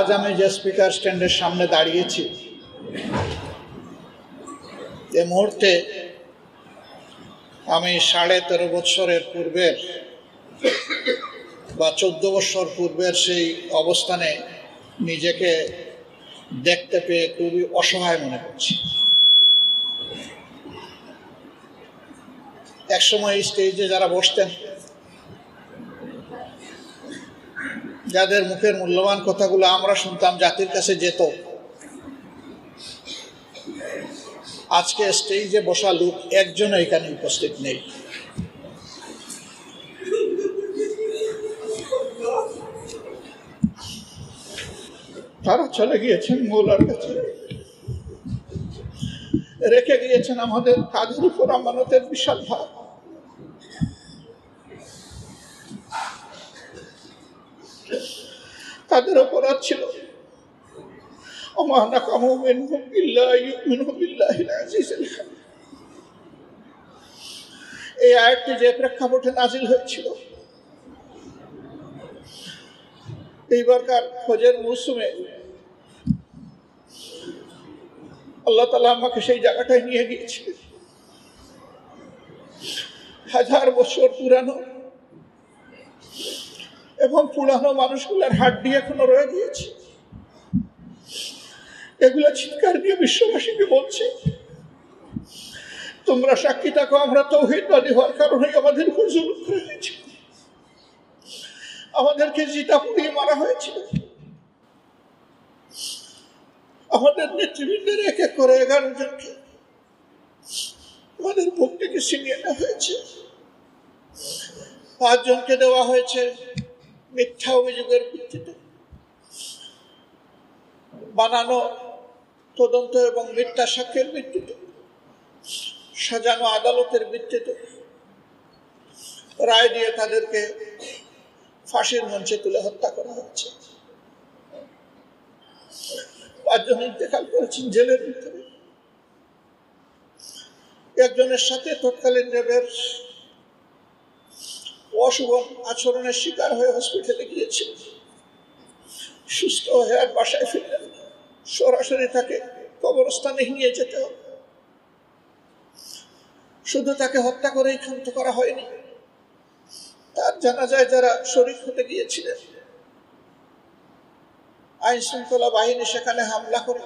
আজ আমি যে স্পিকার স্ট্যান্ডের সামনে দাঁড়িয়েছি, এ মুহূর্তে আমি সাড়ে তেরো বৎসরের পূর্বের বা চোদ্দ বৎসর পূর্বের সেই অবস্থানে নিজেকে দেখতে পেয়ে খুবই অসহায় মনে করছি। একসময় স্টেজে যারা বসতেন যাদের মুখের মূল্যবান কথাগুলো আমরা শুনতাম জাতির কাছে যেত। আজকে স্টেজে বসা লোক একজন এখানে উপস্থিত নেই। তারা চলে গিয়েছেন মৌলার কাছে। রেখে গিয়েছেন আমাদের কাজের উপর আমানতের বিশাল ভাব তাদের অপরাধ ছিল। এই আয়াতটি যে প্রেক্ষাপটে নাজিল হয়েছিল। এইবারকার খোঁজের মৌসুমে আল্লাহ তালা আমাকে সেই জায়গাটায় নিয়ে গিয়েছিলেন। হাজার বছর পুরানো এবং পুরানো মানুষগুলোর হাড্ডি এখনও রয়ে গিয়েছে। এগুলো চিৎকার দিয়ে বিশ্ববাসীকে বলছে, তোমরা সাক্ষী থাকো, আমরা তৌহিদবাদী হওয়ার কারণে আমাদের করা হয়েছে। আমাদেরকে জিতা পুড়িয়ে মারা হয়েছিল। আমাদের নেতৃবৃন্দের এক এক করে এগারো জনকে আমাদের বুক থেকে ছিনিয়ে নেওয়া হয়েছে। পাঁচজনকে দেওয়া হয়েছে। মিথ্যা অভিযোগের ভিত্তিতে বানানো তদন্ত এবং মিথ্যা সাক্ষ্যের ভিত্তিতে, সাজানো আদালতের ভিত্তিতে রায় দিয়ে তাদেরকে ফাঁসির মঞ্চে তুলে হত্যা করা হচ্ছে। পাঁচজন ইন্তেকাল করেছেন জেলের ভিতরে। একজনের সাথে তৎকালীন র্যাবের অশুভ আচরণের শিকার হয়ে হসপিটালে গিয়েছিল সুস্থ হয়ে আর বাসায় ফিরলেন সরাসরি তাকে কবরস্থানে নিয়ে যেতে হবে। শুধু তাকে হত্যা করেই ক্ষান্ত করা হয়নি। তার জানা যায় যারা শরিক হতে গিয়েছিলেন আইন শৃঙ্খলা বাহিনী সেখানে হামলা করে।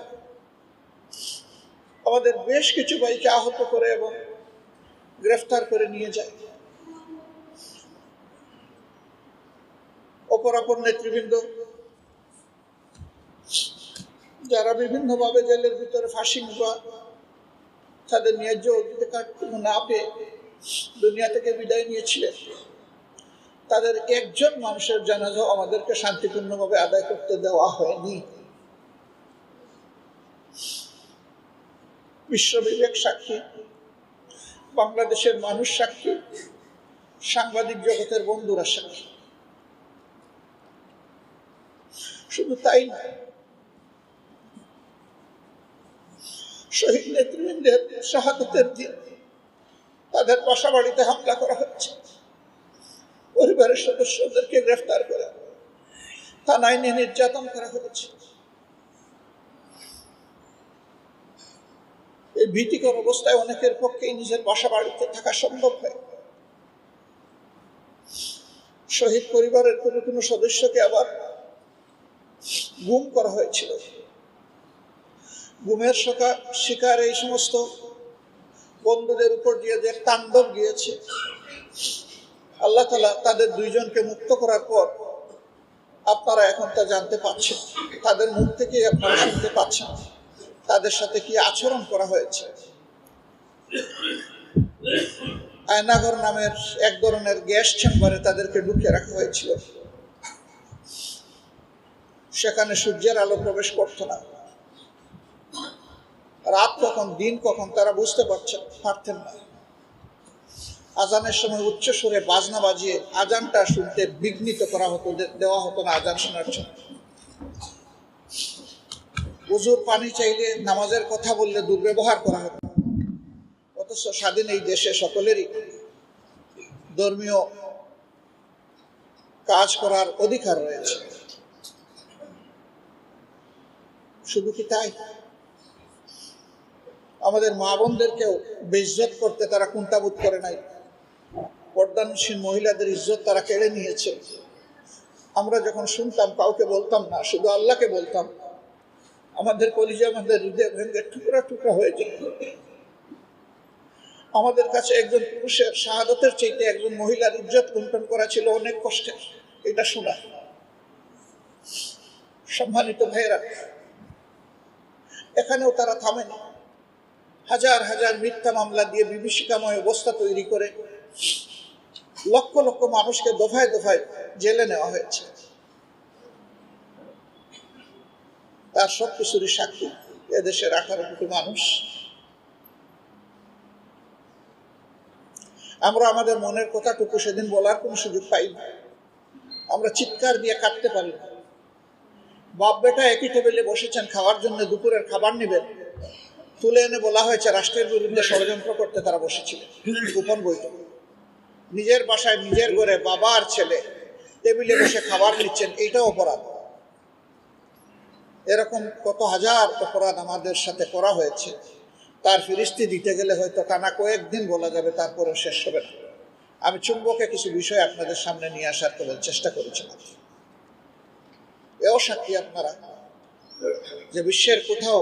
আমাদের বেশ কিছু ভাইকে আহত করে এবং গ্রেফতার করে নিয়ে যায়। অপরাপর নেতৃবৃন্দ, যারা বিভিন্নভাবে জেলের ভিতরে ফাঁসি বা তাদের ন্যায্য অধিকার না পেয়ে দুনিয়া থেকে বিদায় নিয়েছিলেন। তাদের একজন মানুষের জানাজাও আমাদেরকে শান্তিপূর্ণভাবে আদায় করতে দেওয়া হয়নি। বিশ্ববিবেক সাক্ষী, বাংলাদেশের মানুষ সাক্ষী, সাংবাদিক জগতের বন্ধুরা সাক্ষী। শুধু তাই নয় শহীদ নেতৃবৃন্দের শাহাদতের দিন তাদের বাসা বাড়িতে হামলা করা হচ্ছে। পরিবারের সদস্যদেরকে গ্রেফতার করে থানায় নিয়ে নির্যাতন করা হয়েছে এই ভীতিকর অবস্থায় অনেকের পক্ষে নিজের বাসা বাড়িতে থাকা সম্ভব হয়। শহীদ পরিবারের কোনো কোনো সদস্যকে আবার গুম করা হয়েছিল। গুমের শিকার এই সমস্ত বন্ধুদের উপর দিয়ে যে তাণ্ডব গিয়েছে, আল্লাহ তালা তাদের দুইজনকে মুক্ত করার পর আপনারা এখন তা জানতে পারছেন। তাদের মুখ থেকেই আপনারা শুনতে পাচ্ছেন তাদের সাথে কি আচরণ করা হয়েছে। আয়নাগর নামের এক ধরনের গ্যাস চেম্বারে তাদেরকে ঢুকিয়ে রাখা হয়েছিল। সেখানে সূর্যের আলো প্রবেশ করত না। রাত কখন, দিন কখন, তারা বুঝতে পারছেন পারতেন না। আজানের সময় উচ্চ সুরে বাজনা বাজিয়ে আজানটা শুনতে বিঘ্নিত করা হতো দেওয়া হতো না আজান শোনার জন্য। উজুর পানি চাইলে নামাজের কথা বললে দুর্ব্যবহার করা হতো। অথচ স্বাধীন এই দেশে সকলেরই ধর্মীয় কাজ করার অধিকার রয়েছে। শুধু কি তাই? আমাদের মা বোনদেরকেও বেইজ্জত করতে তারা কুণ্ঠাবোধ করে নাই। পর্দানসীন মহিলাদের ইজ্জত তারা কেড়ে নিয়েছে। আমরা যখন শুনতাম, কাউকে বলতাম না, শুধু আল্লাহকে বলতাম, আমাদের কলিজা আমাদের হৃদয় ভেঙে টুকরা টুকরা হয়ে যেত। আমাদের কাছে একজন পুরুষের শাহাদতের চাইতে একজন মহিলার ইজ্জত কুণ্ঠন করা ছিল অনেক কষ্টের, এটা শোনা। সম্মানিত ভাইয়েরা এখানেও তারা থামেনি। হাজার হাজার মিথ্যা মামলা দিয়ে বিভীষিকাময় অবস্থা তৈরি করে লক্ষ লক্ষ মানুষকে দফায় দফায় জেলে নেওয়া হয়েছে। তার সব কিছুরই সাক্ষী এদেশের আঠারো কোটি মানুষ। আমরা আমাদের মনের কথাটুকু সেদিন বলার কোনো সুযোগ পাই না আমরা চিৎকার দিয়ে কাটতে পারি না বাপ বেটা একই টেবিলে বসেছেন, খাওয়ার জন্য দুপুরের খাবার নেবেন। তুলে এনে বলা হয়েছে, রাষ্ট্রের বিরুদ্ধে ষড়যন্ত্র করতে তারা বসেছিলেন। গোপন বৈঠক। নিজের বাসায় নিজের ঘরে বাবা আর ছেলে টেবিলে বসে খাবার নিচ্ছেন, এইটাও অপরাধ। এরকম কত হাজার অপরাধ আমাদের সাথে করা হয়েছে, তার ফিরিস্তি দিতে গেলে হয়তো টানা কয়েকদিন বলা যাবে তারপরে শেষ হবে না। আমি চুম্বকে কিছু বিষয় আপনাদের সামনে নিয়ে আসার চেষ্টা করেছিলাম। এও সাক্ষী আপনারা, যে বিশ্বের কোথাও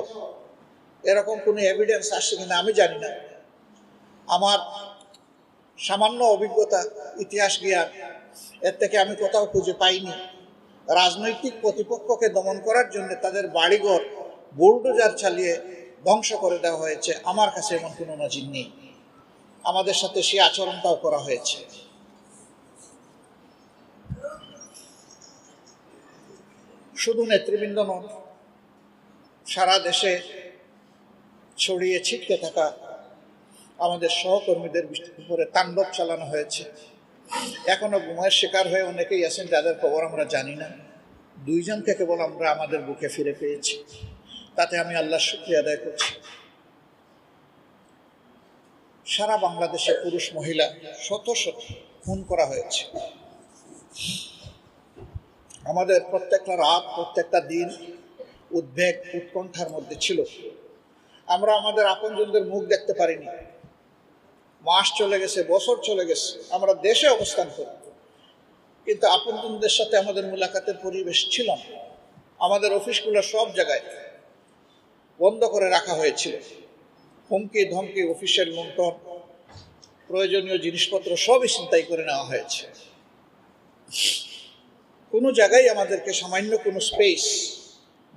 এরকম কোনো এভিডেন্স আসছে কিনা আমি জানি না। আমার সামান্য অভিজ্ঞতা, ইতিহাস, জ্ঞান, এর থেকে আমি কোথাও খুঁজে পাইনি। রাজনৈতিক প্রতিপক্ষকে দমন করার জন্য তাদের বাড়িঘর, বুলডোজার চালিয়ে ধ্বংস করে দেওয়া হয়েছে। আমার কাছে এমন কোনো নজির নেই। আমাদের সাথে সেই আচরণটাও করা হয়েছে। শুধু নেতৃবৃন্দ নন, সারা দেশে ছড়িয়ে ছিটকে থাকা আমাদের সহকর্মীদের উপরে তাণ্ডব চালানো হয়েছে। এখনও ঘুমের শিকার হয়ে অনেকেই আছেন যাদের খবর আমরা জানি না। দুইজনকে কেবল আমরা আমাদের বুকে ফিরে পেয়েছি। তাতে আমি আল্লাহর শুক্রিয়া আদায় করছি। সারা বাংলাদেশে পুরুষ মহিলা শত শত খুন করা হয়েছে। আমাদের প্রত্যেকটা রাত, প্রত্যেকটা দিন উদ্বেগ উৎকণ্ঠার মধ্যে ছিল। আমরা আমাদের আপনজনদের মুখ দেখতে পারিনি। মাস চলে গেছে, বছর চলে গেছে, আমরা দেশে অবস্থান করি। কিন্তু আপনজনদের সাথে আমাদের মুলাকাতের পরিবেশ ছিল না। আমাদের অফিসগুলো সব জায়গায় বন্ধ করে রাখা হয়েছিল। হুমকি, ধমকি, অফিসের লুণ্ঠন, প্রয়োজনীয় জিনিসপত্র সবই চিন্তাই করে নেওয়া হয়েছে। কোনো জায়গায় আমাদেরকে সামান্য কোনো স্পেস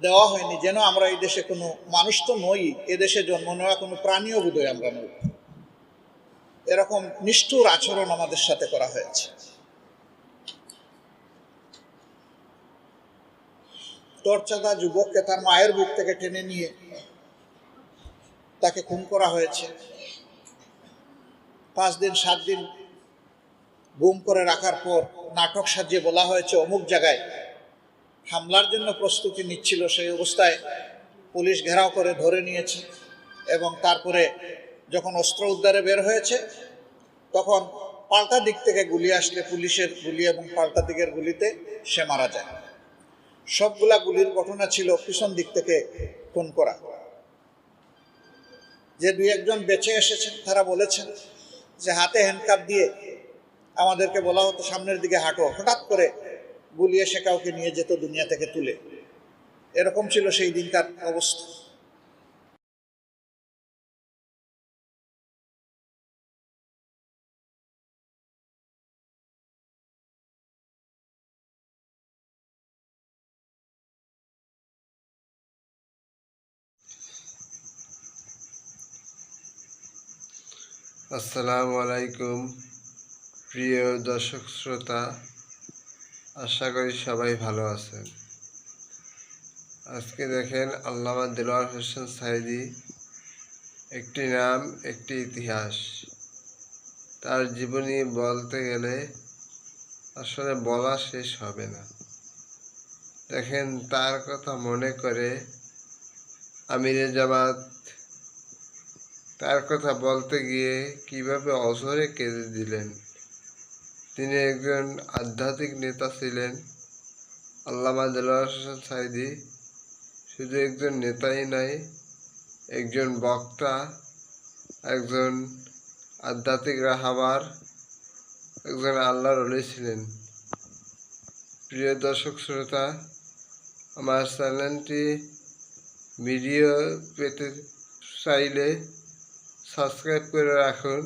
দেওয়া হয়নি, যেন আমরা এই দেশে কোনো মানুষ তো নই এদেশে জন্ম নেওয়া কোনো প্রাণীও বোধহয় আমরা নই। এরকম নিষ্ঠুর আচরণ আমাদের সাথে করা হয়েছে। টর্চাদা যুবককে তার মায়ের বুক থেকে টেনে নিয়ে তাকে খুন করা হয়েছে। পাঁচ দিন, সাত দিন গুম করে রাখার পর নাটক সাজিয়ে বলা হয়েছে, অমুক জায়গায় হামলার জন্য প্রস্তুতি নিচ্ছিল সেই অবস্থায় পুলিশ ঘেরাও করে ধরে নিয়েছে এবং তারপরে যখন অস্ত্র উদ্ধারে বের হয়েছে, তখন পাল্টা দিক থেকে গুলি আসলে পুলিশের গুলি এবং পাল্টা দিকের গুলিতে সে মারা যায়। সবগুলা গুলির ঘটনা ছিল পিছন দিক থেকে খুন করা। যে দুই একজন বেঁচে এসেছেন, তারা বলেছেন যে হাতে হ্যান্ডকাপ দিয়ে আমাদেরকে বলা হতো, সামনের দিকে হাঁটো। হঠাৎ করে গুলিয়ে সে কাউকে নিয়ে যেত দুনিয়া থেকে তুলে। এরকম ছিল সেই দিনকার অবস্থা। আসসালামু আলাইকুম। প্রিয় দর্শক শ্রোতা, আশা করি সবাই ভালো আছেন। আজকে দেখেন আল্লামা দিলওয়ার হোসেন সাইদি একটি নাম, একটি ইতিহাস। তার জীবনী বলতে গেলে আসলে বলা শেষ হবে না। দেখেন, তার কথা মনে করে আমিরে জামাত তার কথা বলতে গিয়ে কীভাবে অঝরে কেঁদে দিলেন। তিনি একজন আধ্যাত্মিক নেতা ছিলেন। আল্লামা দেলোয়ার সাইদি শুধু একজন নেতাই নাই, একজন বক্তা, একজন আধ্যাত্মিক রাহাবার একজন আল্লাহর অলি ছিলেন। প্রিয় দর্শক শ্রোতা, আমার চ্যানেলটি ভিডিও পেতে চাইলে সাবস্ক্রাইব করে রাখুন।